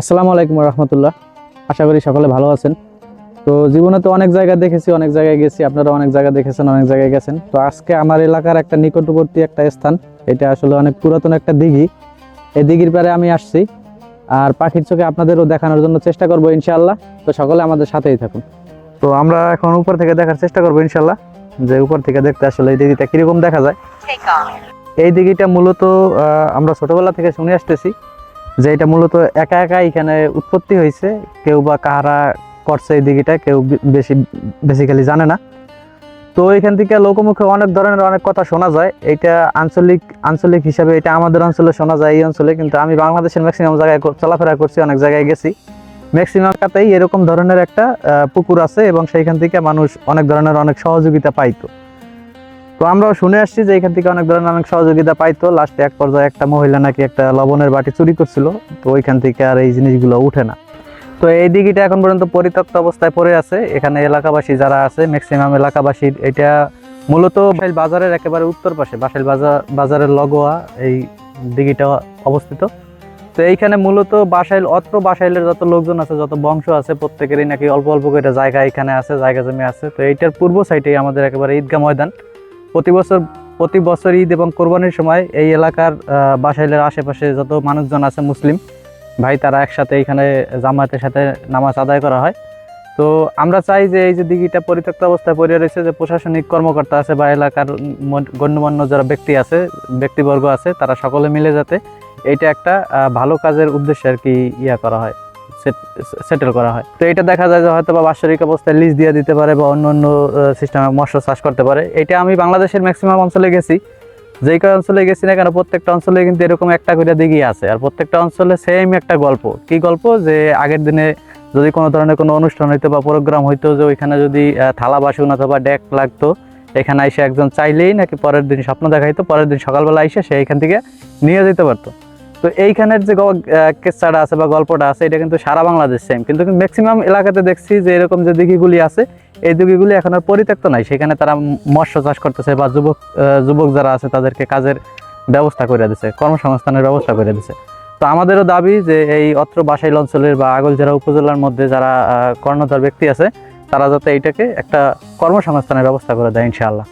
আসসালামু আলাইকুম রহমতুল্লাহ। আশা করি সকলে ভালো আছেন। তো জীবনে তো অনেক জায়গা দেখেছি অনেক জায়গায় গেছি আপনারা অনেক জায়গা দেখেছেন অনেক জায়গায় গেছেন। তো আজকে আমার এলাকার একটা নিকটবর্তী একটা স্থান এটা আসলে অনেক পুরাতন একটা দিঘি। এই দিঘির পারে আমি আসছি আর পাখির চোখে আপনাদেরও দেখানোর জন্য চেষ্টা করব ইনশাআল্লাহ। তো সকলে আমাদের সাথেই থাকুন। তো আমরা এখন উপর থেকে দেখার চেষ্টা করব ইনশাআল্লাহ যে উপর থেকে দেখতে আসলে এই দিঘিটা কীরকম দেখা যায়। এই দিঘিটা মূলত আহ, আমরা ছোটবেলা থেকে শুনে আসতেছি। যে এটা মূলত একা একা এখানে উৎপত্তি হয়েছে, কেউ বা কাহারা করছে এই দিঘিটা কেউ বেশি বেসিক্যালি জানে না। তো এখান থেকে লোকমুখে অনেক ধরনের অনেক কথা শোনা যায়। এটা আঞ্চলিক আঞ্চলিক হিসাবে এটা আমাদের অঞ্চলে শোনা যায় এই অঞ্চলে, কিন্তু আমি বাংলাদেশের ম্যাক্সিমাম জায়গায় চলাফেরা করছি, অনেক জায়গায় গেছি। ম্যাক্সিমাম কাতেই এরকম ধরনের একটা পুকুর আছে এবং সেইখান থেকে মানুষ অনেক ধরনের অনেক সহযোগিতা পাইতো। তো আমরাও শুনে আসছি যে এখান থেকে অনেক ধরনের অনেক সহযোগিতা পাইতো। লাস্টে এক পর্যায়ে একটা মহিলা নাকি একটা লবণের বাটি চুরি করছিল, তো ওইখান থেকে আর এই জিনিসগুলো উঠে না। তো এই দিঘিটা এখন পর্যন্ত পরিত্যক্ত অবস্থায় পড়ে আছে। এখানে এলাকাবাসী যারা আছে ম্যাক্সিমাম এলাকাবাসীর এটা মূলত বাসাইল বাজারের একেবারে উত্তর পাশে বাসাইল বাজার বাজারের লগোয়া এই দিঘিটা অবস্থিত। তো এইখানে মূলত বাসাইল অত্র বাসাইলের যত লোকজন আছে, যত বংশ আছে, প্রত্যেকেরই নাকি অল্প অল্প করে জায়গা এখানে আছে, জায়গা জমি আছে। তো এইটার পূর্ব সাইডেই আমাদের একেবারে ঈদগাহ ময়দান। প্রতি বছর প্রতি বছর ঈদ এবং কোরবানির সময় এই এলাকার বাসাইলের আশেপাশে যত মানুষজন আছে মুসলিম ভাই তারা একসাথে এখানে জামাতের সাথে নামাজ আদায় করা হয়। তো আমরা চাই যে এই যে দিঘিটা পরিত্যক্ত অবস্থায় পড়ে রয়েছে, যে প্রশাসনিক কর্মকর্তা আছে বা এলাকার গণ্যমান্য যারা ব্যক্তি আছে, ব্যক্তিবর্গ আছে, তারা সকলে মিলে যাতে এইটা একটা ভালো কাজের উদ্দেশ্যে আর কি ইয়া করা হয়। সেটেল করা হয়। তো এটা দেখা যায় যে হয়তো বা বাৎসরিক অবস্থায় লিজ দিয়ে দিতে পারে বা অন্য অন্য সিস্টেমে মৎস্য চাষ করতে পারে। এটা আমি বাংলাদেশের ম্যাক্সিমাম অঞ্চলে গেছি। যেই কয় অঞ্চলে গেছি না কেন, প্রত্যেকটা অঞ্চলে কিন্তু এরকম একটা করে দিঘি আছে। আর প্রত্যেকটা অঞ্চলে সেম একটা গল্প। কি গল্প? যে আগের দিনে যদি কোনো ধরনের কোনো অনুষ্ঠান হইতো বা প্রোগ্রাম হইতো যে ওইখানে যদি থালা বাসন অথবা ডেক লাগতো, এখানে এসে একজন চাইলেই নাকি পরের দিন স্বপ্ন দেখাইতো, পরের দিন সকালবেলা এসে সে এখান থেকে নিয়ে যেতে পারতো। তো এইখানের যে কেসাটা আছে বা গল্পটা আছে, এটা কিন্তু সারা বাংলাদেশ সেম কিন্তু ম্যাক্সিমাম এলাকাতে দেখছি যে এরকম যে দিঘিগুলি আছে, এই দিঘিগুলি এখন আর পরিত্যক্ত নাই। সেখানে তারা মৎস্য চাষ করতেছে বা যুবক যুবক যারা আছে তাদেরকে কাজের ব্যবস্থা করে দিছে, কর্মসংস্থানের ব্যবস্থা করে দিছে। তো আমাদেরও দাবি যে এই অত্র বাসাইল অঞ্চলের বা আগলজেরা উপজেলার মধ্যে যারা কর্ণধর ব্যক্তি আছে, তারা যাতে এইটাকে একটা কর্মসংস্থানের ব্যবস্থা করে দেয় ইনশাআল্লাহ।